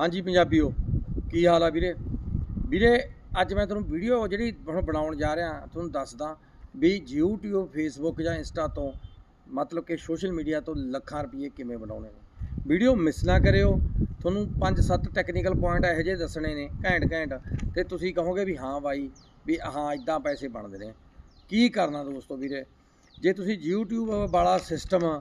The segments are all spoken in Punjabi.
ਹਾਂਜੀ ਪੰਜਾਬੀਓ, ਕੀ ਹਾਲ ਆ ਵੀਰੇ? ਵੀਰੇ, ਅੱਜ ਮੈਂ ਤੁਹਾਨੂੰ ਵੀਡੀਓ ਜਿਹੜੀ ਹੁਣ ਬਣਾਉਣ ਜਾ ਰਿਹਾ, ਤੁਹਾਨੂੰ ਦੱਸਦਾ ਵੀ YouTube, Facebook ਜਾਂ Insta ਤੋਂ ਮਤਲਬ ਕਿ ਸੋਸ਼ਲ ਮੀਡੀਆ ਤੋਂ ਲੱਖਾਂ ਰੁਪਏ ਕਿਵੇਂ ਬਣਾਉਣੇ ਨੇ। ਵੀਡੀਓ ਮਿਸ ਨਾ ਕਰਿਓ, ਤੁਹਾਨੂੰ 5-7 ਟੈਕਨੀਕਲ ਪੁਆਇੰਟ ਇਹੋ ਜਿਹੇ ਦੱਸਣੇ ਨੇ, ਘੈਂਟ ਘੈਂਟ। ਤੇ ਤੁਸੀਂ ਕਹੋਗੇ ਵੀ ਹਾਂ ਬਾਈ, ਵੀ ਹਾਂ ਇਦਾਂ ਪੈਸੇ ਬਣਦੇ ਨੇ। ਕੀ ਕਰਨਾ ਦੋਸਤੋ ਵੀਰੇ? ਜੇ ਤੁਸੀਂ YouTube ਵਾਲਾ ਸਿਸਟਮ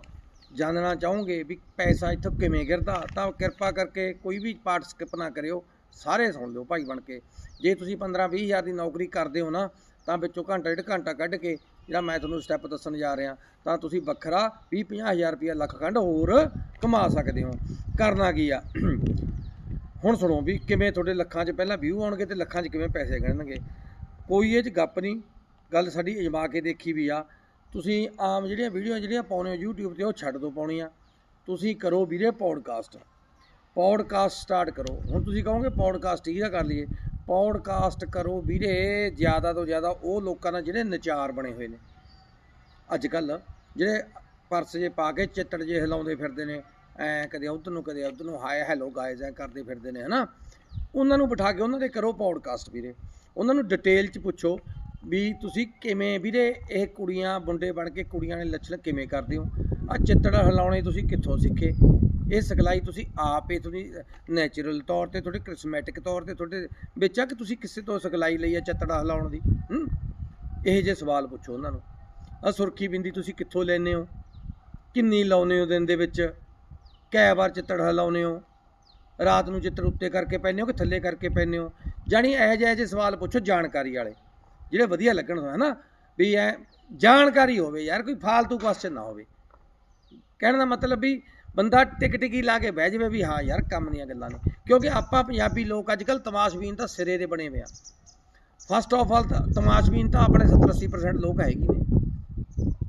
ਜਾਣਨਾ ਚਾਹੋਗੇ ਵੀ ਪੈਸਾ ਇੱਥੋਂ ਕਿਵੇਂ ਗਿਰਦਾ, ਤਾਂ ਕਿਰਪਾ ਕਰਕੇ ਕੋਈ ਵੀ ਪਾਰਟ ਸਕਿਪ ਨਾ ਕਰਿਓ, ਸਾਰੇ ਸੁਣ ਲਿਓ ਭਾਈ ਬਣ ਕੇ। ਜੇ ਤੁਸੀਂ 15 20 ਹਜ਼ਾਰ ਦੀ ਨੌਕਰੀ ਕਰਦੇ ਹੋ ਨਾ, ਤਾਂ ਵਿੱਚੋਂ ਘੰਟਾ ਡੇਢ ਘੰਟਾ ਕੱਢ ਕੇ ਜਿਹੜਾ ਮੈਂ ਤੁਹਾਨੂੰ ਸਟੈਪ ਦੱਸਣ ਜਾ ਰਿਹਾ, ਤਾਂ ਤੁਸੀਂ ਵੱਖਰਾ 20 50 ਹਜ਼ਾਰ ਰੁਪਇਆ ਲੱਖ ਖੰਡ ਹੋਰ ਕਮਾ ਸਕਦੇ ਹੋ। ਕਰਨਾ ਕੀ ਆ? ਹੁਣ ਸੁਣੋ ਵੀ ਕਿਵੇਂ ਤੁਹਾਡੇ ਲੱਖਾਂ 'ਚ ਪਹਿਲਾਂ ਵਿਊ ਆਉਣਗੇ ਤੇ ਲੱਖਾਂ 'ਚ ਕਿਵੇਂ ਪੈਸੇ ਗਿਣਨਗੇ। ਕੋਈ ਇਹ 'ਚ ਗੱਪ ਨਹੀਂ, ਗੱਲ ਸਾਡੀ ਅਜਮਾ ਕੇ ਦੇਖੀ ਵੀ ਆ। ਤੁਸੀਂ ਆਮ ਜਿਹੜੀਆਂ ਵੀਡੀਓ ਜਿਹੜੀਆਂ ਪਾਉਣੇ ਹੋ YouTube ਤੇ ਉਹ ਛੱਡ ਦੋ ਪਾਉਣੀਆਂ। ਤੁਸੀਂ ਕਰੋ ਵੀਰੇ ਪੌਡਕਾਸਟ ਪੌਡਕਾਸਟ ਸਟਾਰਟ ਕਰੋ। ਹੁਣ ਤੁਸੀਂ ਕਹੋਗੇ ਪੌਡਕਾਸਟ ਹੀ ਕਰ ਲਈਏ? ਪੌਡਕਾਸਟ ਕਰੋ ਵੀਰੇ, ਜ਼ਿਆਦਾ ਤੋਂ ਜ਼ਿਆਦਾ ਉਹ ਲੋਕਾਂ ਨਾਲ ਜਿਹੜੇ ਨਚਾਰ ਬਣੇ ਹੋਏ ਨੇ। ਅੱਜ ਕੱਲ ਜਿਹੜੇ ਪਰਸ ਜੇ ਪਾ ਕੇ ਚਿੱਤੜ ਜੇ ਹਿਲਾਉਂਦੇ ਫਿਰਦੇ ਨੇ, ਐ ਕਦੇ ਉਧਰ ਨੂੰ, ਕਦੇ ਉਧਰ ਨੂੰ, ਹਾਏ ਹੈਲੋ ਗਾਇਜ਼ ਐ ਕਰਦੇ ਫਿਰਦੇ ਨੇ, ਹਨਾ? ਉਹਨਾਂ ਨੂੰ ਬਿਠਾ ਕੇ ਉਹਨਾਂ ਦੇ ਕਰੋ ਪੌਡਕਾਸਟ ਵੀਰੇ। ਉਹਨਾਂ ਨੂੰ ਡਿਟੇਲ ਚ ਪੁੱਛੋ ਵੀ ਤੁਸੀਂ ਕਿਵੇਂ ਵੀਰੇ ਇਹ ਕੁੜੀਆਂ, ਮੁੰਡੇ ਬਣ ਕੇ ਕੁੜੀਆਂ ਨੇ ਲੱਛਣ ਕਿਵੇਂ ਕਰਦੇ ਹੋ? ਆ ਚਿੱਤੜ ਹਿਲਾਉਣੇ ਤੁਸੀਂ ਕਿੱਥੋਂ ਸਿੱਖੇ? ਇਹ ਸਿਖਲਾਈ ਤੁਸੀਂ ਆਪ ਇਹ ਤੁਸੀਂ ਨੈਚੁਰਲ ਤੌਰ ਤੇ ਤੁਹਾਡੇ ਕ੍ਰਿਸਮੈਟਿਕ ਤੌਰ ਤੇ ਤੁਹਾਡੇ ਵਿੱਚ ਆ ਕਿ ਤੁਸੀਂ ਕਿਸੇ ਤੋਂ ਸਿਖਲਾਈ ਲਈ ਆ ਚਿੱਤੜਾ ਹਿਲਾਉਣ ਦੀ? ਹੂੰ? ਇਹ ਜੇ ਸਵਾਲ ਪੁੱਛੋ ਉਹਨਾਂ ਨੂੰ। ਆ ਸੁਰਖੀ ਬਿੰਦੀ ਤੁਸੀਂ ਕਿੱਥੋਂ ਲੈਨੇ ਹੋ? ਕਿੰਨੀ ਲਾਉਨੇ ਹੋ ਦਿਨ ਦੇ ਵਿੱਚ? ਕੈ ਵਾਰ ਚਿੱਤੜ ਹਿਲਾਉਨੇ ਹੋ? ਰਾਤ ਨੂੰ ਚਿੱਤੜ ਉੱਤੇ ਕਰਕੇ ਪੈਨੇ ਹੋ ਕਿ ਥੱਲੇ ਕਰਕੇ ਪੈਨੇ ਹੋ? ਜਾਣੀ ਇਹੋ ਜਿਹੇ ਜਿਹੇ ਸਵਾਲ ਪੁੱਛੋ ਜਾਣਕਾਰੀ ਵਾਲੇ। ਜਿਹੜੇ ਵਧੀਆ ਲੱਗਣ ਹੈ ਨਾ ਵੀ ਐ ਜਾਣਕਾਰੀ ਹੋਵੇ ਯਾਰ, ਕੋਈ ਫਾਲਤੂ ਕੁਐਸਚਨ ਨਾ ਹੋਵੇ। ਕਹਿਣ ਦਾ ਮਤਲਬ ਵੀ ਬੰਦਾ ਟਿਕ ਟਿਕੀ ਲਾ ਕੇ ਬਹਿ ਜਾਵੇ ਵੀ ਹਾਂ ਯਾਰ, ਕੰਮ ਦੀਆਂ ਗੱਲਾਂ ਨੇ। ਕਿਉਂਕਿ ਆਪਾਂ ਪੰਜਾਬੀ ਲੋਕ ਅੱਜ ਕੱਲ ਤਮਾਸ਼ਬੀਨ ਤਾਂ ਸਿਰੇ ਦੇ ਬਣੇ ਹੋਏ ਆ। ਫਸਟ ਆਫ ਆਲ ਤਮਾਸ਼ਬੀਨ ਤਾਂ ਆਪਣੇ 70 80% ਲੋਕ ਹੈਗੇ ਨੇ।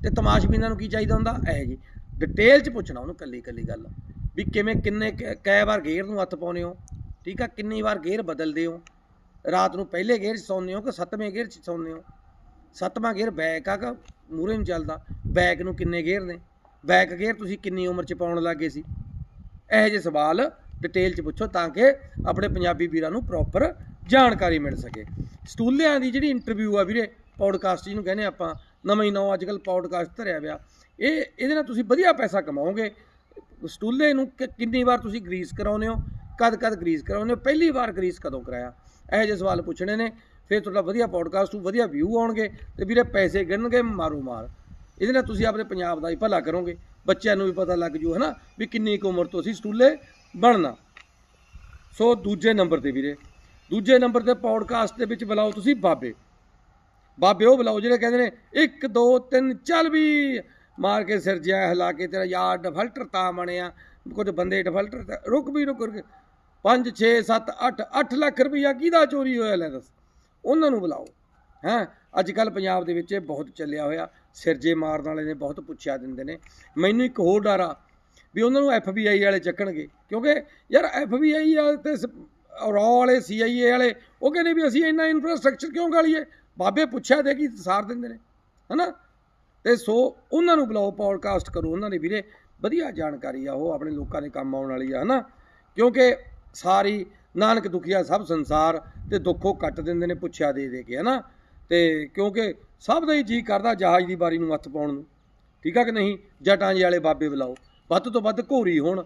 ਤੇ ਤਮਾਸ਼ਬੀਨਾਂ ਨੂੰ ਕੀ ਚਾਹੀਦਾ ਹੁੰਦਾ? ਇਹ ਜੀ ਡਿਟੇਲ ਚ ਪੁੱਛਣਾ ਉਹਨੂੰ ਕੱਲੀ ਕੱਲੀ ਗੱਲ। ਵੀ ਕਿਵੇਂ ਕਿੰਨੇ ਕ- ਕੈ ਵਾਰ ਗੇਅਰ ਨੂੰ ਹੱਥ ਪਾਉਨੇ ਹੋ। ਠੀਕ ਆ? ਕਿੰਨੀ ਵਾਰ ਗੇਅਰ ਬਦਲਦੇ ਹੋ? ਰਾਤ ਨੂੰ ਪਹਿਲੇ ਗੇਅਰ 'ਚ ਸੌਂਦੇ ਹੋ ਕਿ ਸੱਤਵੇਂ ਗੇਅਰ 'ਚ ਸੌਂਦੇ ਹੋ? ਸੱਤਵਾਂ ਗੇਅਰ ਬੈਕ ਆ ਕਿ ਮੂਰੇ ਨੂੰ ਚੱਲਦਾ? ਬੈਕ ਨੂੰ ਕਿੰਨੇ ਗੇਅਰ ਨੇ? ਬੈਕ ਗੇਅਰ ਤੁਸੀਂ ਕਿੰਨੀ ਉਮਰ 'ਚ ਪਾਉਣ ਲੱਗੇ ਸੀ? ਇਹੋ ਜਿਹੇ ਸਵਾਲ ਡਿਟੇਲ 'ਚ ਪੁੱਛੋ ਤਾਂ ਕਿ ਆਪਣੇ ਪੰਜਾਬੀ ਵੀਰਾਂ ਨੂੰ ਪ੍ਰੋਪਰ ਜਾਣਕਾਰੀ ਮਿਲ ਸਕੇ। ਸਟੂਲਿਆਂ ਦੀ ਜਿਹੜੀ ਇੰਟਰਵਿਊ ਆ ਵੀਰੇ ਪੌਡਕਾਸਟ ਜਿਹਨੂੰ ਕਹਿੰਦੇ ਆਪਾਂ, ਨਵੇਂ ਹੀ ਨਵਾਂ ਅੱਜ ਕੱਲ ਪੌਡਕਾਸਟ ਧਰਿਆ ਪਿਆ। ਇਹ, ਇਹਦੇ ਨਾਲ ਤੁਸੀਂ ਵਧੀਆ ਪੈਸਾ ਕਮਾਓਗੇ। ਸਟੂਲੇ ਨੂੰ ਕਿ- ਕਿੰਨੀ ਵਾਰ ਤੁਸੀਂ ਗਰੀਸ ਕਰਾਉਂਦੇ ਹੋ? ਕਦ ਕਦ ਗਰੀਸ ਕਰਾਉਂਦੇ ਹੋ? ਪਹਿਲੀ ਵਾਰ ਗਰੀਸ ਕਦੋਂ ਕਰਾਇਆ? ਇਹੋ ਜਿਹੇ ਸਵਾਲ ਪੁੱਛਣੇ ਨੇ, ਫਿਰ ਤੁਹਾਡਾ ਵਧੀਆ ਪੋਡਕਾਸਟ ਨੂੰ ਵਧੀਆ ਵਿਊ ਆਉਣਗੇ, ਤੇ ਵੀਰੇ ਪੈਸੇ ਗਿਣਨਗੇ, ਮਾਰੂ ਮਾਰ। ਇਹਦੇ ਨਾਲ ਤੁਸੀਂ ਆਪਣੇ ਪੰਜਾਬ ਦਾ ਹੀ ਭਲਾ ਕਰੋਗੇ, ਬੱਚਿਆਂ ਨੂੰ ਵੀ ਪਤਾ ਲੱਗ ਜੂ, ਹਨਾ, ਵੀ ਕਿੰਨੀ ਕੁ ਉਮਰ ਤੋਂ ਅਸੀਂ ਸਟੂਲੇ ਬਣਨਾ। ਸੋ ਦੂਜੇ ਨੰਬਰ ਤੇ ਵੀਰੇ, ਦੂਜੇ ਨੰਬਰ ਤੇ ਪੌਡਕਾਸਟ ਦੇ ਵਿੱਚ ਬੁਲਾਓ ਤੁਸੀਂ ਬਾਬੇ। ਬਾਬੇ ਉਹ ਬੁਲਾਓ ਜਿਹੜੇ ਕਹਿੰਦੇ ਨੇ 1 2 3 ਚੱਲ ਵੀ, ਮਾਰ ਕੇ ਸਿਰ ਜਿਹਾ ਹਿਲਾ ਕੇ ਤੇਰਾ ਯਾਰ ਡਿਫਲਟਰ ਤਾਂ ਬਣਿਆ, ਕੁਝ ਬੰਦੇ ਡਿਫਲਟਰ ਤਾਂ- ਰੁਕ ਵੀ, ਰੁਕ ਰੁਕ। 5 6 7 8 8 ਲੱਖ ਰੁਪਈਆ ਕਿਹਦਾ ਚੋਰੀ ਹੋਇਆ ਲੈ ਦੱਸ? ਉਹਨਾਂ ਨੂੰ ਬੁਲਾਓ। ਹੈਂ? ਅੱਜ ਕੱਲ ਪੰਜਾਬ ਦੇ ਵਿੱਚ ਇਹ ਬਹੁਤ ਚੱਲਿਆ ਹੋਇਆ। ਸਿਰਜੇ ਮਾਰਨ ਵਾਲੇ ਨੇ ਬਹੁਤ ਪੁੱਛਿਆ ਦਿੰਦੇ ਨੇ। ਮੈਨੂੰ ਇੱਕ ਹੋਰ ਡਰ ਆ ਵੀ ਉਹਨਾਂ ਨੂੰ ਐਫਬੀਆਈ ਵਾਲੇ ਚੱਕਣਗੇ। ਕਿਉਂਕਿ ਯਾਰ ਐਫਬੀਆਈ ਵਾਲੇ ਤੇ ਰੌ ਵਾਲੇ ਸੀਆਈਏ ਵਾਲੇ, ਉਹ ਕਹਿੰਦੇ ਵੀ ਅਸੀਂ ਇੰਨਾ ਇਨਫਰਾਸਟ੍ਰਕਚਰ ਕਿਉਂ ਗਾਲੀਏ? ਬਾਬੇ ਪੁੱਛਿਆ ਦੇ ਕੀ ਸਾਰ ਦਿੰਦੇ ਨੇ। ਹਨਾ? ਤੇ ਸੋ ਉਹਨਾਂ ਨੂੰ ਬੁਲਾਓ ਪੌਡਕਾਸਟ ਕਰੋ ਉਹਨਾਂ ਦੇ ਵੀਰੇ। ਵਧੀਆ ਜਾਣਕਾਰੀ ਆ ਉਹ ਆਪਣੇ ਲੋਕਾਂ ਦੇ ਕੰਮ ਆਉਣ ਵਾਲੀ ਆ, ਹਨਾ? ਕਿਉਂਕਿ ਸਾਰੀ ਨਾਨਕ ਦੁਖੀਆ ਸਭ ਸੰਸਾਰ ਤੇ ਦੁੱਖੋਂ ਕੱਟ ਦਿੰਦੇ ਨੇ ਪੁੱਛਿਆ ਦੇ ਦੇ ਕੇ, ਹਨਾ? ਤੇ ਕਿਉਂਕਿ ਸਭ ਦਾ ਹੀ ਜੀ ਕਰਦਾ ਜਹਾਜ਼ ਦੀ ਬਾਰੀ ਨੂੰ ਹੱਥ ਪਾਉਣ ਨੂੰ। ਠੀਕ ਆ ਕਿ ਨਹੀਂ? ਜਟਾਂ ਜੀ ਵਾਲੇ ਬਾਬੇ ਬੁਲਾਓ। ਵੱਧ ਤੋਂ ਵੱਧ ਘੋਰੀ ਹੋਣ,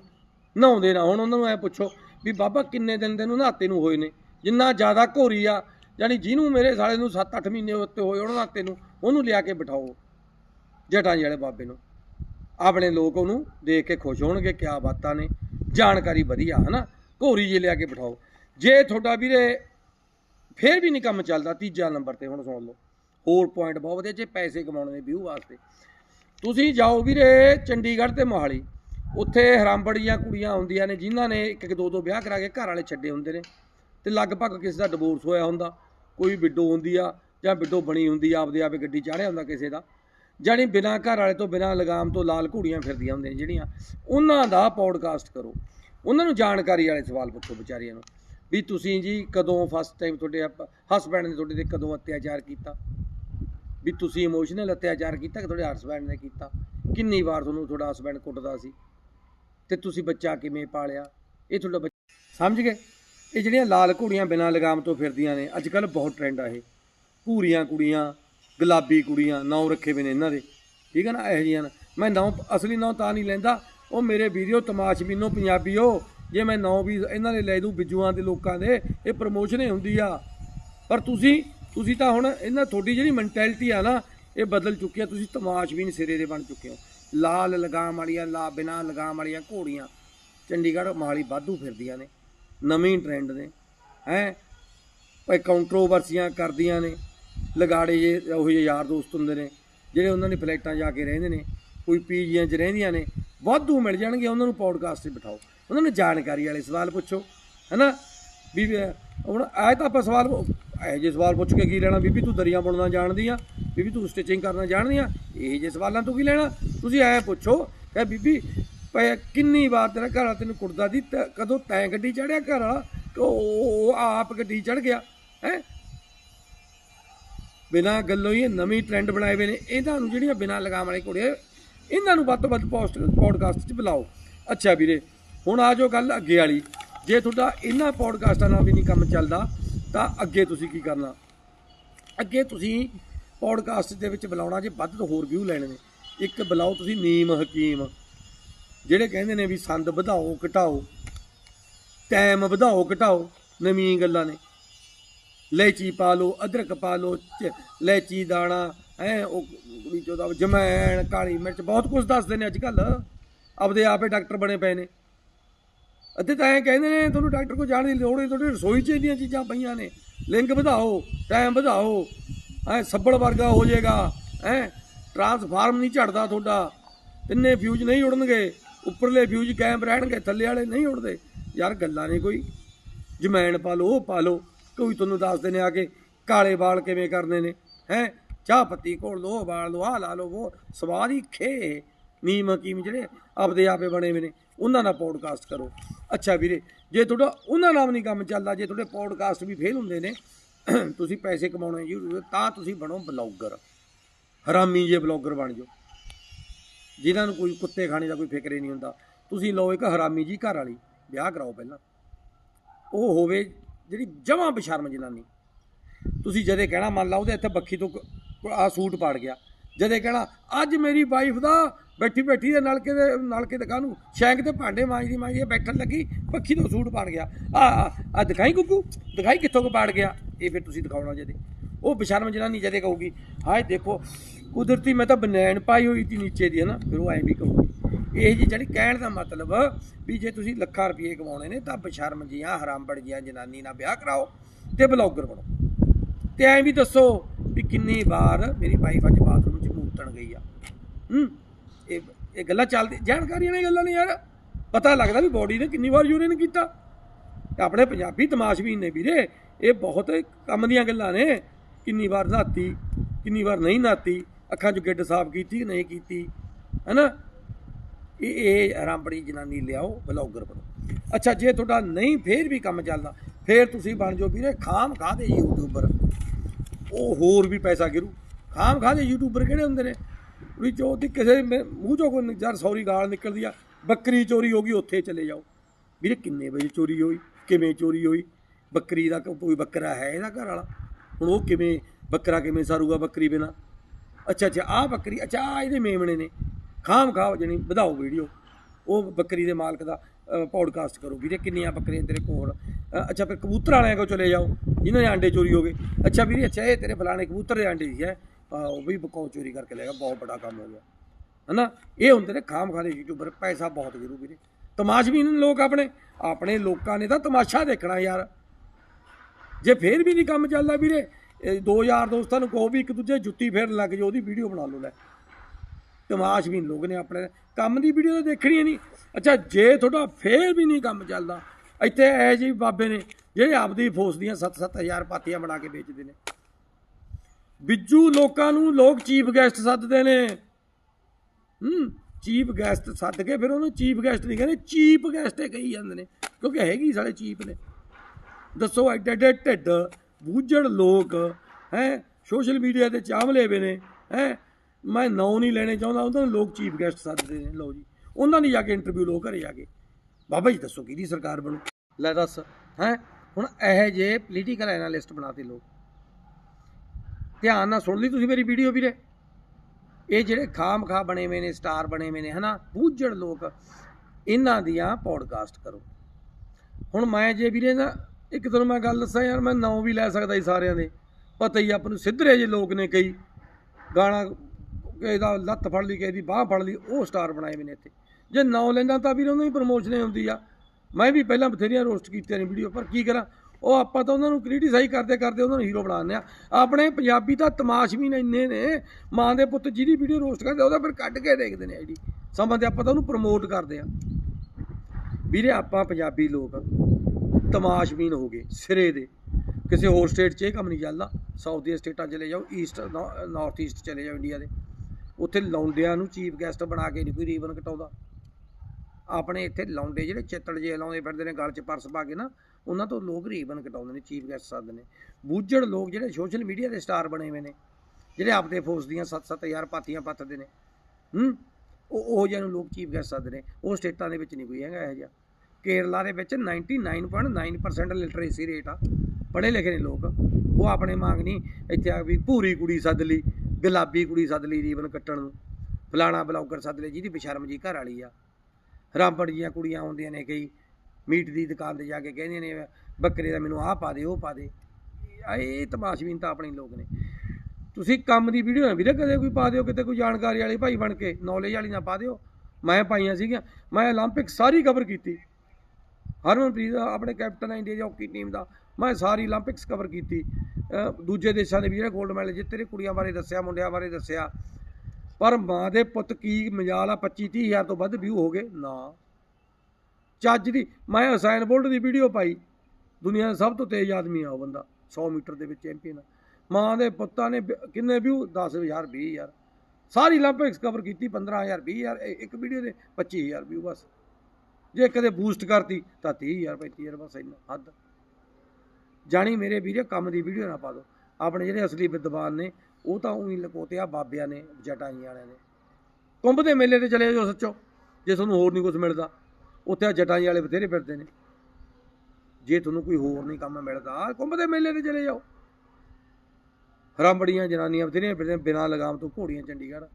ਨਹਾਉਂਦੇ ਨਾ ਹੁਣ, ਉਹਨਾਂ ਨੂੰ ਐ ਪੁੱਛੋ ਵੀ ਬਾਬਾ ਕਿੰਨੇ ਦਿਨ ਦੇ ਨੂੰ ਨਹਾਤੇ ਨੂੰ ਹੋਏ ਨੇ? ਜਿੰਨਾ ਜ਼ਿਆਦਾ ਘੋਰੀ ਆ, ਯਾਨੀ ਜਿਹਨੂੰ ਮੇਰੇ ਸਾਲੇ ਨੂੰ 7-8 ਮਹੀਨੇ ਉੱਤੇ ਹੋਏ ਉਹਨਾਂ ਨਹਾਤੇ ਨੂੰ, ਉਹਨੂੰ ਲਿਆ ਕੇ ਬਿਠਾਓ, ਜਟਾਂ ਜੀ ਵਾਲੇ ਬਾਬੇ ਨੂੰ। ਆਪਣੇ ਲੋਕ ਉਹਨੂੰ ਦੇਖ ਕੇ ਖੁਸ਼ ਹੋਣਗੇ, ਕਿਆ ਬਾਤਾਂ ਨੇ? ਜਾਣਕਾਰੀ ਵਧੀਆ, ਹਨਾ? ਘੋਰੀ ਜੇ ਲਿਆ ਕੇ ਬਿਠਾਓ। ਜੇ ਤੁਹਾਡਾ ਵੀਰੇ ਫੇਰ ਵੀ ਨਹੀਂ ਕੰਮ ਚੱਲਦਾ, ਤੀਜਾ ਨੰਬਰ ਤੇ ਹੁਣ ਸੁਣ ਲਓ। ਹੋਰ ਪੁਆਇੰਟ ਬਹੁਤ ਵਧੀਆ, ਜੇ ਪੈਸੇ ਕਮਾਉਣੇ ਨੇ ਵਿਊ ਵਾਸਤੇ। ਤੁਸੀਂ ਜਾਓ ਵੀਰੇ ਚੰਡੀਗੜ੍ਹ ਤੇ ਮੋਹਾਲੀ। ਉੱਥੇ ਹਰਾਮਬੜੀਆਂ ਕੁੜੀਆਂ ਹੁੰਦੀਆਂ ਨੇ, ਜਿਨ੍ਹਾਂ ਨੇ ਇੱਕ ਇੱਕ ਦੋ ਦੋ ਵਿਆਹ ਕਰਾ ਕੇ ਘਰ ਵਾਲੇ ਛੱਡੇ ਹੁੰਦੇ ਨੇ। ਤੇ ਲਗਭਗ ਕਿਸੇ ਦਾ ਡਿਵੋਰਸ ਹੋਇਆ ਹੁੰਦਾ। ਕੋਈ ਵਿਡੋ ਹੁੰਦੀ ਆ ਜਾਂ ਵਿਡੋ ਬਣੀ ਹੁੰਦੀ ਆ, ਆਪਦੇ ਆਪੇ ਗੱਡੀ ਚਾੜਿਆ ਹੁੰਦਾ ਕਿਸੇ ਦਾ। ਜਾਣੀ ਬਿਨਾਂ ਘਰ ਵਾਲੇ ਤੋਂ, ਬਿਨਾਂ ਲਗਾਮ ਤੋਂ ਲਾਲ ਘੂੜੀਆਂ ਫਿਰਦੀਆਂ ਹੁੰਦੀਆਂ ਜਿਹੜੀਆਂ। ਉਹਨਾਂ ਦਾ ਪੌਡਕਾਸਟ ਕਰੋ। ਉਹਨਾਂ ਨੂੰ ਜਾਣਕਾਰੀ ਵਾਲੇ ਸਵਾਲ ਪੁੱਛੋ ਵਿਚਾਰੀਆਂ ਨੂੰ, ਵੀ ਤੁਸੀਂ ਜੀ ਕਦੋਂ ਫਸਟ ਟਾਈਮ ਤੁਹਾਡੇ ਹਸਬੈਂਡ ਨੇ ਤੁਹਾਡੇ ਤੇ ਕਦੋਂ ਅਤਿਆਚਾਰ ਕੀਤਾ? ਵੀ ਤੁਸੀਂ ਇਮੋਸ਼ਨਲ ਅਤਿਆਚਾਰ ਕੀਤਾ ਕਿ ਤੁਹਾਡੇ ਹਸਬੈਂਡ ਨੇ ਕੀਤਾ? ਕਿੰਨੀ ਵਾਰ ਤੁਹਾਨੂੰ ਤੁਹਾਡਾ ਹਸਬੈਂਡ ਕੁੱਟਦਾ ਸੀ? ਤੇ ਤੁਸੀਂ ਬੱਚਾ ਕਿਵੇਂ ਪਾਲਿਆ? ਇਹ ਤੁਹਾਡਾ ਬੱਚ- ਸਮਝ ਗਏ? ਇਹ ਜਿਹੜੀਆਂ ਲਾਲ ਘੋੜੀਆਂ ਬਿਨਾਂ ਲਗਾਮ ਤੋਂ ਫਿਰਦੀਆਂ ਨੇ ਅੱਜ ਕੱਲ ਬਹੁਤ ਟ੍ਰੈਂਡ ਆ ਇਹ। ਘੂਰੀਆਂ ਕੁੜੀਆਂ, ਗੁਲਾਬੀ ਕੁੜੀਆਂ ਨਾਂ ਰੱਖੇ ਹੋਏ ਨੇ ਇਹਨਾਂ ਦੇ। ਠੀਕ ਹੈ ਨਾ, ਇਹੋ ਜਿਹੀਆਂ ਨੇ। ਮੈਂ ਨਾਂ ਅਸਲੀ ਨਾਂ ਤਾਂ ਨਹੀਂ ਲੈਂਦਾ ਉਹ ਮੇਰੇ ਵੀਡੀਓ ਤਮਾਸ਼ਬੀਨੋ ਪੰਜਾਬੀਓ, ਜੇ ਮੈਂ ਨਾਂ ਵੀ ਇਹਨਾਂ ਦੇ ਲੈ ਦੂੰ ਬਿੱਜੂਆਂ ਦੇ ਲੋਕਾਂ ਦੇ, ਇਹ ਪ੍ਰਮੋਸ਼ਨ ਹੀ ਹੁੰਦੀ ਆ। ਪਰ ਤੁਸੀਂ ਤੁਸੀਂ ਤਾਂ ਹੁਣ ਇਹਨਾਂ, ਤੁਹਾਡੀ ਜਿਹੜੀ ਮੈਂਟੈਲਿਟੀ ਆ ਨਾ, ਇਹ ਬਦਲ ਚੁੱਕੀ ਆ। ਤੁਸੀਂ ਤਮਾਸ਼ਬੀਨ ਸਿਰੇ ਦੇ ਬਣ ਚੁੱਕੇ ਹੋ। ਲਾਲ ਲਗਾਮ ਵਾਲੀਆਂ, ਲਾ ਬਿਨਾਂ ਲਗਾਮ ਵਾਲੀਆਂ ਘੋੜੀਆਂ, ਚੰਡੀਗੜ੍ਹ ਮੋਹਾਲੀ ਵਾਧੂ ਫਿਰਦੀਆਂ ਨੇ। ਨਵੀਂ ਟ੍ਰੈਂਡ ਨੇ। ਹੈ? ਭਾਈ ਕਾਉਂਟਰੋਵਰਸੀਆਂ ਕਰਦੀਆਂ ਨੇ। ਲਗਾੜੇ ਜੇ ਉਹ ਜਿਹੇ ਯਾਰ ਦੋਸਤ ਹੁੰਦੇ ਨੇ, ਜਿਹੜੇ ਉਹਨਾਂ ਨੇ ਫਲੈਟਾਂ ਜਾ ਕੇ ਰਹਿੰਦੇ ਨੇ। ਕੋਈ ਪੀਜੀਆਂ 'ਚ ਰਹਿੰਦੀਆਂ ਨੇ। ਵਾਧੂ ਮਿਲ ਜਾਣਗੇ, ਉਹਨਾਂ ਨੂੰ ਪੌਡਕਾਸਟ 'ਤੇ ਬਿਠਾਓ। ਉਹਨਾਂ ਨੂੰ ਜਾਣਕਾਰੀ ਵਾਲੇ ਸਵਾਲ ਪੁੱਛੋ, ਹੈਨਾ? ਵੀ ਵੀ, ਹੁਣ ਆਏ ਤਾਂ ਆਪਾਂ ਸਵਾਲ ਇਹ ਜੇ ਸਵਾਲ ਪੁੱਛ ਕੇ ਕੀ ਲੈਣਾ? ਬੀਬੀ, ਤੂੰ ਦਰੀਆਂ ਬੁਣਨਾ ਜਾਣਦੀ ਆ। ਬੀਬੀ, ਤੂੰ ਸਟਿਚਿੰਗ ਕਰਨਾ ਜਾਣਦੀ ਆ। ਇਹ ਜੇ ਸਵਾਲਾਂ ਤੋਂ ਕੀ ਲੈਣਾ? ਤੁਸੀਂ ਐ ਪੁੱਛੋ ਕਿ ਬੀਬੀ ਪਏ ਕਿੰਨੀ ਵਾਰ ਤੇਰਾ ਘਰ ਵਾਲਾ ਤੈਨੂੰ ਕੁੜਦਾ ਦੀ ਤੇ, ਕਦੋਂ ਤੈਂ ਗੱਡੀ ਚੜਿਆ ਘਰ ਵਾਲਾ? ਉਹ ਆਪ ਗੱਡੀ ਚੜ ਗਿਆ, ਹੈ? ਬਿਨਾ ਗੱਲੋਂ ਹੀ ਨਵੀਂ ਟ੍ਰੈਂਡ ਬਣਾਏ ਹੋਏ ਨੇ। ਇਹਨਾਂ ਨੂੰ ਜਿਹੜੀਆਂ ਬਿਨਾ ਲਗਾਮ ਵਾਲੇ ਕੁੜੀਆਂ ਇਹਨਾਂ ਨੂੰ ਵੱਧ ਤੋਂ ਵੱਧ ਪੋਸਟ ਪੋਡਕਾਸਟ 'ਚ ਬੁਲਾਓ। ਅੱਛਾ ਵੀਰੇ, ਹੁਣ ਆ ਜਾਓ ਗੱਲ ਅੱਗੇ ਵਾਲੀ। ਜੇ ਤੁਹਾਡਾ ਇਹਨਾਂ ਪੋਡਕਾਸਟਾਂ ਨਾਲ ਵੀ ਨਹੀਂ ਕੰਮ ਚੱਲਦਾ, ਤਾਂ ਅੱਗੇ ਤੁਸੀਂ ਕੀ ਕਰਨਾ? ਅੱਗੇ ਤੁਸੀਂ ਪੋਡਕਾਸਟ ਦੇ ਵਿੱਚ ਬੁਲਾਉਣਾ ਜੇ ਵੱਧ ਤੋਂ ਹੋਰ ਵਿਊ ਲੈਣੇ ਨੇ। ਇੱਕ ਬੁਲਾਓ ਤੁਸੀਂ ਨੀਮ ਹਕੀਮ, ਜਿਹੜੇ ਕਹਿੰਦੇ ਨੇ ਵੀ ਸੰਦ ਵਧਾਓ, ਘਟਾਓ ਟਾਈਮ ਵਧਾਓ, ਘਟਾਓ, ਨਵੀਂ ਗੱਲਾਂ ਨੇ। ਲੈਚੀ ਪਾ ਲਓ, ਅਦਰਕ ਪਾ ਲਓ, ਚ- ਲੈਚੀ ਦਾਣਾ ਹੈ, ਉਹ ਕੁੜੀ ਚੋਦਾ ਜਮੈਣ, ਕਾਲੀ ਮਿਰਚ, ਬਹੁਤ ਕੁਝ ਦੱਸਦੇ ਨੇ ਅੱਜ ਕੱਲ ਆਪਦੇ ਆਪੇ ਡਾਕਟਰ ਬਣੇ ਪਏ ਨੇ। ਅੱਧੇ ਤਾਂ ਐਂ ਕਹਿੰਦੇ ਨੇ, ਤੁਹਾਨੂੰ ਡਾਕਟਰ ਕੋਲ ਜਾਣ ਦੀ ਲੋੜ ਨਹੀਂ, ਤੁਹਾਡੀ ਰਸੋਈ 'ਚ ਇੰਨੀਆਂ ਚੀਜ਼ਾਂ ਪਈਆਂ ਨੇ। ਲਿੰਗ ਵਧਾਓ, ਟਾਈਮ ਵਧਾਓ। ਐ ਸੱਬੜ ਵਰਗਾ ਹੋ ਜਾਏਗਾ। ਹੈ, ਟਰਾਂਸਫਾਰਮ ਨਹੀਂ ਝੜਦਾ ਤੁਹਾਡਾ। ਤਿੰਨੇ ਫਿਊਜ਼ ਨਹੀਂ ਉੜਨਗੇ। ਉੱਪਰਲੇ ਫਿਊਜ਼ ਕਾਇਮ ਰਹਿਣਗੇ, ਥੱਲੇ ਵਾਲੇ ਨਹੀਂ ਉੜਦੇ। ਯਾਰ, ਗੱਲਾਂ ਨੇ ਕੋਈ। ਜਮੈਣ ਪਾ ਲਓ, ਉਹ ਪਾ ਲਓ। ਕੋਈ ਤੁਹਾਨੂੰ ਦੱਸਦੇ ਨੇ ਆ ਕੇ, ਕਾਲੇ ਵਾਲ ਕਿਵੇਂ ਕਰਨੇ ਨੇ। ਹੈ ਚਾਹ ਪੱਤੀ ਘੋਲ ਲਓ ਬਾਲ ਲੋ ਆ ਲਾ ਲਓ ਉਹ ਸਵਾਦ ਹੀ ਖੇ। ਨੀਮ ਹਕੀਮ ਜਿਹੜੇ ਆਪਦੇ ਆਪੇ ਬਣੇ ਹੋਏ ਨੇ। ਉਹਨਾਂ ਨਾਲ ਪੋਡਕਾਸਟ ਕਰੋ। ਅੱਛਾ ਵੀਰੇ, ਜੇ ਤੁਹਾਡਾ, ਉਹਨਾਂ ਨਾਲ ਵੀ ਨਹੀਂ ਕੰਮ ਚੱਲਦਾ, ਜੇ ਤੁਹਾਡੇ ਪੋਡਕਾਸਟ ਵੀ ਫੇਲ ਹੁੰਦੇ ਨੇ, ਤੁਸੀਂ ਪੈਸੇ ਕਮਾਉਣੇ YouTube ਤਾਂ ਤੁਸੀਂ ਬਣੋ ਬਲੌਗਰ। ਹਰਾਮੀ ਜੇ ਬਲੌਗਰ ਬਣ ਜਾਓ। ਜਿਨ੍ਹਾਂ ਨੂੰ ਕੋਈ ਕੁੱਤੇ ਖਾਣੇ ਦਾ ਕੋਈ ਫਿਕਰ ਹੀ ਨਹੀਂ ਹੁੰਦਾ। ਤੁਸੀਂ ਲਓ ਇੱਕ ਹਰਾਮੀ ਜੀ ਘਰ ਵਾਲੀ, ਵਿਆਹ ਕਰਾਓ ਪਹਿਲਾਂ। ਉਹ ਹੋਵੇ ਜਿਹੜੀ ਜਮਾਂ ਬਸ਼ਰਮ ਜਨਾਨੀ। ਤੁਸੀਂ ਜਦੇ ਕਹਿਣਾ, ਮੰਨ ਲਾ ਉਹਦੇ ਇੱਥੇ ਬੱਖੀ ਤੋਂ ਆ ਸੂਟ ਪਾੜ ਗਿਆ। ਜਦੇ ਕਹਿਣਾ, ਅੱਜ ਮੇਰੀ ਵਾਈਫ ਦਾ ਬੈਠੀ ਬੈਠੀ ਦੇ ਨਲਕੇ ਦੇ ਨਲਕੇ ਦੇ ਕਾਹਨੂੰ? ਸ਼ੈਂਕ ਤੇ ਭਾਂਡੇ ਮਾਂਜਦੀ ਮਾਂਜਦੀ ਬੈਠਣ ਲੱਗੀ, ਪੱਖੀ ਤੋਂ ਸੂਟ ਪਾੜ ਗਿਆ। ਆ ਆ ਦਿਖਾਈ ਗੁੱਗੂ? ਦਿਖਾਈ ਕਿੱਥੋਂ ਕੋ ਪਾੜ ਗਿਆ? ਇਹ ਫਿਰ ਤੁਸੀਂ ਦਿਖਾਉਣਾ ਜਦੇ। ਉਹ ਬਸ਼ਰਮ ਜਨਾਨੀ ਜਦੇ ਕਹੂਗੀ, ਹਾਏ ਦੇਖੋ, ਕੁਦਰਤੀ ਮੈਂ ਤਾਂ ਬਨੈਣ ਪਾਈ ਹੋਈ ਸੀ ਨੀਚੇ ਦੀ ਹੈ ਨਾ ਫਿਰ ਉਹ ਐਂ ਵੀ ਕਹੂਗੀ। ਇਹ ਜੀ ਜਿਹੜੀ ਕਹਿਣ ਦਾ ਮਤਲਬ ਵੀ ਜੇ ਤੁਸੀਂ ਲੱਖਾਂ ਰੁਪਏ ਕਮਾਉਣੇ ਨੇ ਤਾਂ ਬਸ਼ਰਮ ਜੀਆਂ, ਹਰਾਮਬੜ ਜੀਆਂ ਜਨਾਨੀ ਨਾਲ ਵਿਆਹ ਕਰਾਓ ਤੇ ਬਲੌਗਰ ਬਣੋ। ਤੇ ਐਂ ਵੀ ਦੱਸੋ ਵੀ ਕਿੰਨੀ ਵਾਰ ਮੇਰੀ ਵਾਈਫ ਅੱਜ ਬਾਥਰੂਮ 'ਚ ਮੂਤਣ ਗਈ ਆ। ਹੂੰ, ਇਹ ਇਹ ਗੱਲਾਂ ਚੱਲਦੀ, ਜਾਣਕਾਰੀਆਂ ਨੇ ਗੱਲਾਂ ਨੇ ਯਾਰ। ਪਤਾ ਲੱਗਦਾ ਵੀ ਬੋਡੀ ਨੇ ਕਿੰਨੀ ਵਾਰ ਯੂਰੀਨ ਕੀਤਾ। ਆਪਣੇ ਪੰਜਾਬੀ ਤਮਾਸ਼ਬੀਨ ਨੇ ਵੀਰੇ, ਇਹ ਬਹੁਤ ਕੰਮ ਦੀਆਂ ਗੱਲਾਂ ਨੇ। ਕਿੰਨੀ ਵਾਰ ਨਹਾਤੀ, ਕਿੰਨੀ ਵਾਰ ਨਹੀਂ ਨਹਾਤੀ, ਅੱਖਾਂ 'ਚ ਗਿੱਡ ਸਾਫ਼ ਕੀਤੀ ਕਿ ਨਹੀਂ ਕੀਤੀ, ਹੈਨਾ? ਇਹ ਇਹ ਆਰਾਮਬੜੀ ਜਨਾਨੀ ਲਿਆਓ ਬਲੌਗਰ ਬਣੋ। ਅੱਛਾ, ਜੇ ਤੁਹਾਡਾ ਨਹੀਂ ਫੇਰ ਵੀ ਕੰਮ ਚੱਲਦਾ, ਫੇਰ ਤੁਸੀਂ ਬਣ ਜਾਓ ਵੀਰੇ, ਖਾਮ ਖਾਦੇ ਯੂਟਿਊਬਰ? ਉਹ ਹੋਰ ਵੀ ਪੈਸਾ ਗਿਰੂ। ਖਾਮ ਖਾਦੇ ਯੂਟਿਊਬਰ ਕਿਹੜੇ ਹੁੰਦੇ ਨੇ? ਵੀ ਜੋ ਦੀ ਕਿਸੇ ਮੂੰਹ ਚੋਂ ਕੋਈ ਯਾਰ ਸੌਰੀ, ਗਾਲ ਨਿਕਲਦੀ ਆ। ਬੱਕਰੀ ਚੋਰੀ ਹੋ ਗਈ, ਉੱਥੇ ਚਲੇ ਜਾਓ। ਵੀਰੇ, ਕਿੰਨੇ ਵਜੇ ਚੋਰੀ ਹੋਈ? ਕਿਵੇਂ ਚੋਰੀ ਹੋਈ? ਬੱਕਰੀ ਦਾ ਕੋਈ ਬੱਕਰਾ ਹੈ ਇਹਦਾ ਘਰ ਵਾਲਾ? ਹੁਣ ਉਹ ਕਿਵੇਂ ਬੱਕਰਾ ਕਿਵੇਂ ਸਾਰੂਗਾ ਬੱਕਰੀ ਬਿਨਾ? ਅੱਛਾ ਅੱਛਾ ਆ ਬੱਕਰੀ ਅੱਛਾ, ਆਹ ਇਹਦੇ ਮੇਮਣੇ ਨੇ। ਖਾਮ ਖਾਓ ਜਣੀ, ਵਧਾਓ ਵੀਡੀਓ। ਉਹ ਬੱਕਰੀ ਦੇ ਮਾਲਕ ਦਾ ਪੌਡਕਾਸਟ ਕਰੋ। ਵੀਰੇ, ਕਿੰਨੀਆਂ ਬੱਕਰੀਆਂ ਤੇਰੇ ਕੋਲ? ਅੱਛਾ, ਫਿਰ ਕਬੂਤਰ ਵਾਲਿਆਂ ਕੋਲ ਚਲੇ ਜਾਓ, ਜਿਨ੍ਹਾਂ ਦੇ ਆਂਡੇ ਚੋਰੀ ਹੋ ਗਏ। ਅੱਛਾ ਵੀਰੇ, ਅੱਛਾ, ਇਹ ਤੇਰੇ ਫਲਾਣੇ ਕਬੂਤਰ ਦੇ ਆਂਡੇ ਹੀ। ਹੈ ਉਹ ਵੀ ਬਕੌ ਚੋਰੀ ਕਰਕੇ ਲੈ ਗਿਆ, ਬਹੁਤ ਵੱਡਾ ਕੰਮ ਹੋ ਗਿਆ। ਹਨਾ? ਇਹ ਹੁੰਦੇ ਨੇ ਖਾਮ ਖਾਲੇ ਯੂਟਿਊਬਰ, ਪੈਸਾ ਬਹੁਤ ਗਿਰੂ ਵੀਰੇ। ਤਮਾਸ਼ ਵੀ ਨੇ ਲੋਕ ਆਪਣੇ ਆਪਣੇ ਲੋਕਾਂ ਨੇ ਤਾਂ ਤਮਾਸ਼ਾ ਦੇਖਣਾ ਯਾਰ। ਜੇ ਫੇਰ ਵੀ ਨਹੀਂ ਕੰਮ ਚੱਲਦਾ ਵੀਰੇ ਦੋ ਯਾਰ ਦੋਸਤਾਂ ਨੂੰ ਕਹੋ ਵੀ ਇੱਕ ਦੂਜੇ ਜੁੱਤੀ ਫੇਰਨ ਲੱਗ ਜਾਓ, ਉਹਦੀ ਵੀਡੀਓ ਬਣਾ ਲਓ ਲੈ। ਤਮਾਸ਼ ਵੀ ਲੋਕ ਨੇ ਆਪਣੇ। ਕੰਮ ਦੀ ਵੀਡੀਓ ਤਾਂ ਦੇਖਣੀ ਹੀ ਨਹੀਂ। ਅੱਛਾ, ਜੇ ਤੁਹਾਡਾ ਫੇਰ ਵੀ ਨਹੀਂ ਕੰਮ ਚੱਲਦਾ ਇੱਥੇ ਐ ਜੀ ਬਾਬੇ ਨੇ, ਜਿਹੜੇ ਆਪਦੀ ਫੋਸ ਦੀਆਂ 7-7000 ਪਾਤੀਆਂ ਬਣਾ ਕੇ ਵੇਚਦੇ ਨੇ। ਬਿੱਜੂ ਲੋਕਾਂ ਨੂੰ ਲੋਕ ਚੀਫ ਗੈਸਟ ਸੱਦਦੇ ਨੇ। ਹੂੰ, ਚੀਫ ਗੈਸਟ ਸੱਦ ਕੇ ਫਿਰ ਉਹਨੂੰ ਚੀਫ ਗੈਸਟ ਨਹੀਂ ਕਹਿੰਦੇ ਚੀਫ ਗੈਸਟ ਹੀ ਕਹੀ ਜਾਂਦੇ ਨੇ, ਕਿਉਂਕਿ ਹੈਗੀ ਸਾਲੇ ਚੀਫ ਨੇ। ਦੱਸੋ ਐਡੇ ਐਡੇ ਢਿੱਡ ਬੂਝੜ ਲੋਕ, ਹੈ, ਸੋਸ਼ਲ ਮੀਡੀਆ ਤੇ ਚਾਮਲੇ ਵੇ ਨੇ, ਹੈ, ਮੈਂ ਨਾਂ ਨਹੀਂ ਲੈਣੇ ਚਾਹੁੰਦਾ, ਉਹਨਾਂ ਨੂੰ ਲੋਕ ਚੀਫ ਗੈਸਟ ਸੱਦਦੇ ਨੇ। ਲਓ ਜੀ, ਉਹਨਾਂ ਦੀ ਜਾ ਕੇ ਇੰਟਰਵਿਊ ਲੋ ਘਰੇ ਜਾ ਕੇ। ਬਾਬਾ ਜੀ ਦੱਸੋ ਕਿਹਦੀ ਸਰਕਾਰ ਬਣੂ? ਲੈ ਦੱਸ, ਹੈ? ਹੁਣ ਇਹ ਜੇ ਪੋਲੀਟੀਕਲ ਐਨਾਲਿਸਟ ਬਣਾਤੇ ਲੋਕ। ਧਿਆਨ ਨਾਲ ਸੁਣ ਲਈ ਤੁਸੀਂ ਮੇਰੀ ਵੀਡੀਓ ਵੀਰੇ। ਇਹ ਜਿਹੜੇ ਖਾਮ ਖਾ ਬਣੇ ਹੋਏ ਨੇ ਸਟਾਰ ਬਣੇ ਹੋਏ ਨੇ, ਹਨਾ? ਬੂਝੜ ਲੋਕ ਇਹਨਾਂ ਦੀਆਂ ਪੋਡਕਾਸਟ ਕਰੋ। ਹੁਣ ਮੈਂ ਜੇ ਵੀਰੇ ਨਾ, ਇੱਕ ਤੁਹਾਨੂੰ ਮੈਂ ਗੱਲ ਦੱਸਾਂ ਯਾਰ, ਮੈਂ ਨਾਂ ਵੀ ਲੈ ਸਕਦਾ ਸੀ ਸਾਰਿਆਂ ਦੇ। ਪਤਾ ਹੀ ਆਪਾਂ ਨੂੰ ਸਿੱਧਰੇ ਜੇ ਲੋਕ ਨੇ ਕਈ। ਗਾਣਾ ਕਿਸੇ ਦਾ ਲੱਤ ਫੜ ਲਈ, ਕਿਸੇ ਦੀ ਬਾਹ ਫੜ ਲਈ, ਉਹ ਸਟਾਰ ਬਣਾਏ ਹੋਏ ਨੇ ਇੱਥੇ। ਜੇ ਨਾਂ ਲੈਂਦਾ ਤਾਂ ਵੀਰ ਉਹਨਾਂ ਦੀ ਪ੍ਰਮੋਸ਼ਨ ਹੁੰਦੀ ਆ। ਮੈਂ ਵੀ ਪਹਿਲਾਂ ਬਥੇਰੀਆਂ ਰੋਸਟ ਕੀਤੀਆਂ ਨੇ ਵੀਡੀਓ ਪਰ ਕੀ ਕਰਾਂ? ਉਹ ਆਪਾਂ ਤਾਂ ਉਹਨਾਂ ਨੂੰ ਕ੍ਰਿਟੀਸਾਈਜ਼ ਕਰਦੇ ਕਰਦੇ ਉਹਨਾਂ ਨੂੰ ਹੀਰੋ ਬਣਾਉਂਦੇ ਆ। ਆਪਣੇ ਪੰਜਾਬੀ ਤਾਂ ਤਮਾਸ਼ਬੀਨ ਇੰਨੇ ਨੇ, ਮਾਂ ਦੇ ਪੁੱਤ ਜਿਹਦੀ ਵੀਡੀਓ ਰੋਸਟ ਕਰਦੇ ਉਹਦਾ ਫਿਰ ਕੱਢ ਕੇ ਦੇਖਦੇ ਨੇ ਆਈਡੀ ਸਮਾਂ ਤੇ ਆਪਾਂ ਤਾਂ ਉਹਨੂੰ ਪ੍ਰਮੋਟ ਕਰਦੇ ਆ। ਵੀਰੇ ਆਪਾਂ ਪੰਜਾਬੀ ਲੋਕ ਤਮਾਸ਼ਬੀਨ ਹੋ ਗਏ ਸਿਰੇ ਦੇ। ਕਿਸੇ ਹੋਰ ਸਟੇਟ 'ਚ ਇਹ ਕੰਮ ਨਹੀਂ ਚੱਲਦਾ। ਸਾਊਥ ਦੀਆਂ ਸਟੇਟਾਂ ਚਲੇ ਜਾਓ ਈਸਟ ਨਾਰਥ ਈਸਟ ਚਲੇ ਜਾਓ ਇੰਡੀਆ ਦੇ। ਉੱਥੇ ਲੌਂਡਿਆਂ ਨੂੰ ਚੀਫ ਗੈਸਟ ਬਣਾ ਕੇ ਨਹੀਂ ਕੋਈ ਰੀਬਨ ਕਟਾਉਂਦਾ। ਆਪਣੇ ਇੱਥੇ ਲਾਉਂਦੇ, ਜਿਹੜੇ ਚਿੱਤੜ ਜੇ ਲਾਉਂਦੇ ਫਿਰਦੇ ਨੇ, ਗਲ 'ਚ ਪਰਸ ਪਾ ਕੇ ਨਾ, ਉਹਨਾਂ ਤੋਂ ਲੋਕ ਰੀਬਨ ਕਟਾਉਂਦੇ ਨੇ, ਚੀਫ ਗੈਸਟ ਸੱਦਦੇ ਨੇ। ਬੂਝੜ ਲੋਕ ਜਿਹੜੇ ਸੋਸ਼ਲ ਮੀਡੀਆ ਦੇ ਸਟਾਰ ਬਣੇ ਹੋਏ ਨੇ, ਜਿਹੜੇ ਆਪਦੇ ਫੋਰਸ ਦੀਆਂ 7-7000 ਪਾਥੀਆਂ ਪੱਤਦੇ ਨੇ, ਹੂੰ? ਉਹ ਉਹ ਜਿਹੇ ਨੂੰ ਲੋਕ ਚੀਫ ਗੈਸਟ ਸੱਦਦੇ ਨੇ। ਉਹ ਸਟੇਟਾਂ ਦੇ ਵਿੱਚ ਨਹੀਂ ਕੋਈ ਹੈਗਾ ਇਹੋ ਜਿਹਾ। ਕੇਰਲਾ ਦੇ ਵਿੱਚ 99.9% ਲਿਟਰੇਸੀ ਰੇਟ ਆ। ਪੜ੍ਹੇ ਲਿਖੇ ਨੇ ਲੋਕ। ਉਹ ਆਪਣੇ ਮੰਗ ਨਹੀਂ, ਇੱਥੇ ਆ ਵੀ ਭੂਰੀ ਕੁੜੀ ਸੱਦ ਲਈ, ਗੁਲਾਬੀ ਕੁੜੀ ਸੱਦ ਲਈ ਰੀਬਨ ਕੱਟਣ ਨੂੰ। ਫਲਾਣਾ ਬਲੌਗਰ ਸੱਦ ਲਈ, ਜਿਹਦੀ ਬਸ਼ਰਮ ਜੀ ਘਰ ਵਾਲੀ ਆ। ਰਾਮਪੜ ਜੀਆਂ ਕੁੜੀਆਂ ਆਉਂਦੀਆਂ ਨੇ ਕਈ, ਮੀਟ ਦੀ ਦੁਕਾਨ ਤੇ ਜਾ ਕੇ ਕਹਿੰਦੀਆਂ ਨੇ, ਬੱਕਰੇ ਦਾ ਮੈਨੂੰ ਆਹ ਪਾ ਦੇ, ਉਹ ਪਾ ਦੇ। ਇਹ ਤਮਾਸ਼ਬੀਨ ਤਾਂ ਆਪਣੇ ਲੋਕ ਨੇ। ਤੁਸੀਂ ਕੰਮ ਦੀ ਵੀਡੀਓ ਨਾ ਵੀਰੇ ਕਦੇ ਕੋਈ ਪਾ ਦਿਓ, ਕਿਤੇ ਕੋਈ ਜਾਣਕਾਰੀ ਵਾਲੀ ਭਾਈ ਬਣ ਕੇ ਨੌਲੇਜ ਵਾਲੀ ਨਾ ਪਾ ਦਿਓ। ਮੈਂ ਪਾਈਆਂ ਸੀਗੀਆਂ, ਮੈਂ 올림픽 ਸਾਰੀ ਕਵਰ ਕੀਤੀ। ਹਰਮਨਪ੍ਰੀਤ ਆਪਣੇ ਕੈਪਟਨ ਇੰਡੀਆ ਦੀ ਹਾਕੀ ਟੀਮ ਦਾ, ਮੈਂ ਸਾਰੀ 올림픽ਸ ਕਵਰ ਕੀਤੀ ਦੂਜੇ ਦੇਸ਼ਾਂ ਦੇ ਵੀ ਜਿਹੜੇ 골ਡ ਮੈਡਲ ਜਿੱਤੇ ਨੇ, ਕੁੜੀਆਂ ਬਾਰੇ ਦੱਸਿਆ, ਮੁੰਡਿਆਂ ਬਾਰੇ ਦੱਸਿਆ। ਪਰ ਮਾਂ ਦੇ ਪੁੱਤ ਕੀ ਮਜਾਲ ਆ 25 30 ਹਜ਼ਾਰ ਤੋਂ ਵੱਧ ਵਿਊ ਹੋ ਗਏ? ਨਾ। ਚੱਜ ਦੀ, ਮੈਂ ਹਸੈਨ ਬੋਲਟ ਦੀ ਵੀਡੀਓ ਪਾਈ। ਦੁਨੀਆ ਦਾ ਸਭ ਤੋਂ ਤੇਜ਼ ਆਦਮੀ ਆ ਉਹ ਬੰਦਾ। 100 ਮੀਟਰ ਦੇ ਵਿੱਚ ਚੈਂਪੀਅਨ ਮਾਂ ਦੇ ਪੁੱਤਾਂ ਨੇ ਕਿੰਨੇ ਵਿਊ 10000 ਹਜ਼ਾਰ ਸਾਰੀ 올림픽ਸ ਕਵਰ ਕੀਤੀ 15000 ਹਜ਼ਾਰ ਇੱਕ ਵੀਡੀਓ ਦੇ 25000 ਵਿਊ ਬਸ। ਜੇ ਕਦੇ ਬੂਸਟ ਕਰਤੀ, ਤਾਂ 30000 ਹਜ਼ਾਰ ਬਸ ਇੰਨਾ ਹੱਦ। ਜਾਣੀ ਮੇਰੇ ਵੀਰੇ, ਕੰਮ ਦੀ ਵੀਡੀਓ ਨਾ ਪਾ ਦਿਓ। ਆਪਣੇ ਜਿਹੜੇ ਅਸਲੀ ਵਿਦਵਾਨ ਨੇ ਉਹ ਤਾਂ ਉਹੀ ਲਕੋਤੇ ਆ ਬਾਬਿਆਂ ਨੇ ਜਟਾਈ ਵਾਲਿਆਂ ਨੇ। ਕੁੰਭ ਦੇ ਮੇਲੇ ਤੇ ਚਲੇ ਜਾਓ ਸੱਚੋ, ਜੇ ਤੁਹਾਨੂੰ ਹੋਰ ਨਹੀਂ ਕੁਝ ਮਿਲਦਾ। ਉੱਥੇ ਆ ਜਟਾਈ ਵਾਲੇ ਬਥੇਰੇ ਫਿਰਦੇ ਨੇ। ਜੇ ਤੁਹਾਨੂੰ ਕੋਈ ਹੋਰ ਨਹੀਂ ਕੰਮ ਮਿਲਦਾ, ਕੁੰਭ ਦੇ ਮੇਲੇ ਤੇ ਚਲੇ ਜਾਓ। ਹਰਾਮੜੀਆਂ ਜਨਾਨੀਆਂ ਬਥੇਰੀਆਂ ਫਿਰਦੀਆਂ ਬਿਨਾਂ ਲਗਾਮ ਤੋਂ ਘੋੜੀਆਂ ਚੰਡੀਗੜ੍ਹ।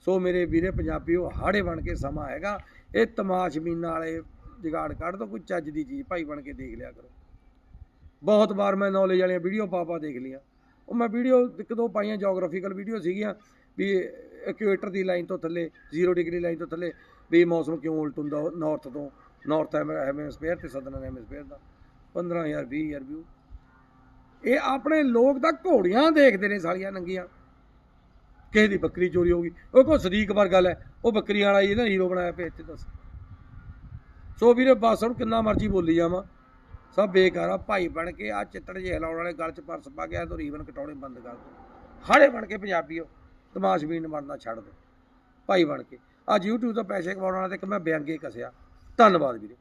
ਸੋ ਮੇਰੇ ਵੀਰੇ ਪੰਜਾਬੀਓ, ਹਾੜੇ ਬਣ ਕੇ ਸਮਾਂ ਹੈਗਾ। ਇਹ ਤਮਾਸ਼ਬੀਨਾਂ ਵਾਲੇ ਜਗਾੜ ਕੱਢ ਦੋ, ਕੋਈ ਚੱਜ ਦੀ ਚੀਜ਼ ਭਾਈ ਬਣ ਕੇ ਦੇਖ ਲਿਆ ਕਰੋ। ਬਹੁਤ ਵਾਰ ਮੈਂ ਨੌਲੇਜ ਵਾਲੀਆਂ ਵੀਡੀਓ ਪਾ ਪਾ ਦੇਖ ਲਈਆਂ। ਉਹ ਮੈਂ ਵੀਡੀਓ ਇੱਕ ਦੋ ਪਾਈਆਂ ਜੀਓਗ੍ਰਾਫੀਕਲ ਵੀਡੀਓ ਸੀਗੀਆਂ ਵੀ ਇਕੁਏਟਰ ਦੀ ਲਾਈਨ ਤੋਂ ਥੱਲੇ 0 ਡਿਗਰੀ ਲਾਈਨ ਤੋਂ ਥੱਲੇ, ਵੀ ਮੌਸਮ ਕਿਉਂ ਉਲਟ ਹੁੰਦਾ ਨਾਰਥ ਤੋਂ ਨਾਰਥ ਹੈਮਿਸਫੇਅਰ ਤੇ ਸਦਰਨ ਹੈਮਿਸਫੇਅਰ ਦਾ 15000 20000 ਵਿਊ ਇਹ ਆਪਣੇ ਲੋਕ ਤਾਂ ਘੋੜੀਆਂ ਦੇਖਦੇ ਨੇ ਸਾਲੀਆਂ ਨੰਗੀਆਂ। ਕਿਸੇ ਦੀ ਬੱਕਰੀ ਚੋਰੀ ਹੋ ਗਈ। ਉਹ ਕੋ ਸਦੀਕ ਵਰਗਾ ਲੈ ਉਹ ਬੱਕਰੀ ਵਾਲਾ ਹੀ ਨਾ ਹੀਰੋ ਬਣਾਇਆ ਪਿਆ ਇੱਥੇ ਦੱਸ। ਸੋ ਵੀਰੇ ਬਸ ਹੁਣ ਕਿੰਨਾ ਮਰਜ਼ੀ ਬੋਲੀ ਜਾਵਾਂ। ਸਭ ਬੇਕਾਰ ਆ, ਭਾਈ ਬਣ ਕੇ ਆ ਚਿੱਤੜ ਜੇ ਹਿਲਾਉਣ ਵਾਲੇ ਗਲ 'ਚ ਪਰਸ ਪਾ ਗਿਆ ਤਾਂ ਰੀਵਨ ਕਟਾਉਣੇ ਬੰਦ ਕਰ ਦੋ ਹਾੜੇ ਬਣ ਕੇ ਪੰਜਾਬੀਓ, ਤਮਾਸ਼ਬੀਨ ਬਣਨਾ ਛੱਡ ਦੋ। ਭਾਈ ਬਣ ਕੇ। ਅੱਜ YouTube ਤੋਂ ਪੈਸੇ ਕਮਾਉਣ ਵਾਲਾ ਤੇ ਇੱਕ ਮੈਂ ਬਿਆੰਗੇ ਕਸਿਆ। ਧੰਨਵਾਦ ਵੀਰੇ।